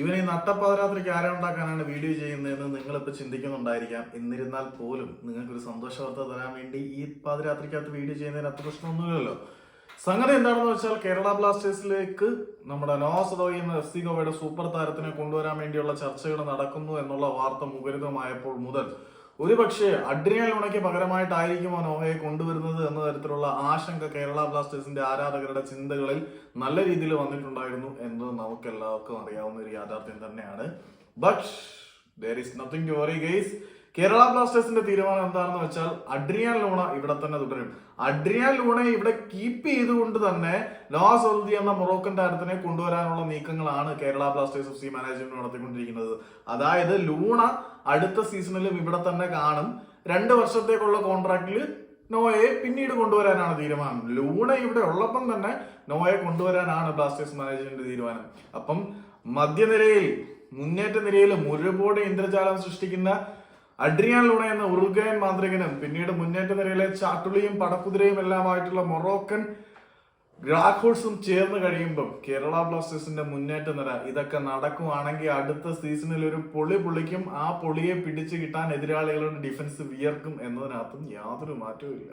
ഇവൻ ഈ നട്ടപ്പാതിരാത്രിക്ക് ആരെ ഉണ്ടാക്കാനാണ് വീഡിയോ ചെയ്യുന്നതെന്ന് നിങ്ങളിപ്പോൾ ചിന്തിക്കുന്നുണ്ടായിരിക്കാം. എന്നിരുന്നാൽ പോലും നിങ്ങൾക്കൊരു സന്തോഷ വാർത്ത തരാൻ വേണ്ടി ഈ പാതിരാത്രിക്കകത്ത് വീഡിയോ ചെയ്യുന്നതിന് അത്ര പ്രശ്നമൊന്നുമില്ലല്ലോ. സംഗതി എന്താണെന്ന് വെച്ചാൽ കേരള ബ്ലാസ്റ്റേഴ്സിലേക്ക് നമ്മുടെ നോസദോയി എന്ന എഫ് സി ഗോവയുടെ സൂപ്പർ താരത്തിനെ കൊണ്ടുവരാൻ വേണ്ടിയുള്ള ചർച്ചകൾ നടക്കുന്നു എന്നുള്ള വാർത്ത മുഖരിതമായപ്പോൾ മുതൽ ഒരുപക്ഷെ അഡ്രിയൽ ഉണയ്ക്ക് പകരമായിട്ടായിരിക്കുമോ നോഹയെ കൊണ്ടുവരുന്നത് എന്ന തരത്തിലുള്ള ആശങ്ക കേരള ബ്ലാസ്റ്റേഴ്സിന്റെ ആരാധകരുടെ ചിന്തകളിൽ നല്ല രീതിയിൽ വന്നിട്ടുണ്ടായിരുന്നു എന്ന് നമുക്ക് എല്ലാവർക്കും അറിയാവുന്ന ഒരു യാഥാർത്ഥ്യം തന്നെയാണ്. But there is nothing to worry guys Kerala ബ്ലാസ്റ്റേഴ്സിന്റെ തീരുമാനം എന്താണെന്ന് വെച്ചാൽ അഡ്രിയാൻ ലൂണ ഇവിടെ തന്നെ തുടരും. അഡ്രിയാൻ ലൂണയെ ഇവിടെ കീപ്പ് ചെയ്തുകൊണ്ട് തന്നെ നോവാ സൗദി എന്ന മൊറോക്കൻ താരത്തിനെ കൊണ്ടുവരാനുള്ള നീക്കങ്ങളാണ് Kerala Blasters F C management നടത്തിക്കൊണ്ടിരിക്കുന്നത്. അതായത് ലൂണ അടുത്ത സീസണിലും ഇവിടെ തന്നെ കാണും. രണ്ട് വർഷത്തേക്കുള്ള കോൺട്രാക്റ്റിൽ നോയെ പിന്നീട് കൊണ്ടുവരാനാണ് തീരുമാനം. ലൂണ ഇവിടെ ഉള്ളപ്പം തന്നെ നോയെ കൊണ്ടുവരാനാണ് ബ്ലാസ്റ്റേഴ്സ് മാനേജ്മെന്റ് തീരുമാനം. അപ്പം മധ്യനിരയിൽ മുന്നേറ്റ നിരയിൽ ഒരുപാട് ഇന്ദ്രജാലം സൃഷ്ടിക്കുന്ന അഡ്രിയാൻ ലൂണ എന്ന ഉറുഗയൻ മാന്ത്രികനും പിന്നീട് മുന്നേറ്റ നിരയിലെ ചാട്ടുളിയും പടക്കുതിരയും എല്ലാമായിട്ടുള്ള മൊറോക്കൻ ഗ്രാഹോൾസും ചേർന്ന് കഴിയുമ്പം കേരള ബ്ലാസ്റ്റേഴ്സിന്റെ മുന്നേറ്റ നിര. ഇതൊക്കെ നടക്കുവാണെങ്കിൽ അടുത്ത സീസണിൽ ഒരു പൊളി പൊളിക്കും ആ പൊളിയെ പിടിച്ചു കിട്ടാൻ എതിരാളികളുടെ ഡിഫൻസ് വിയർക്കും എന്നതിനകത്തും യാതൊരു മാറ്റവും ഇല്ല